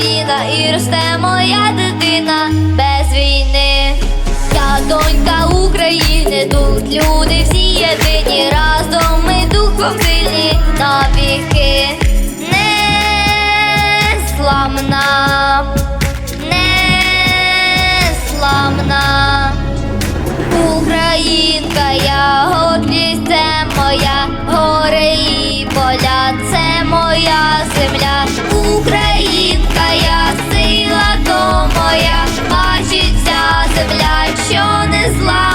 Соловіна, і росте моя дитина без війни. Я донька України, тут люди всі єдині, разом ми духом сильні навіки. Незламна, незламна. Українка, я is love.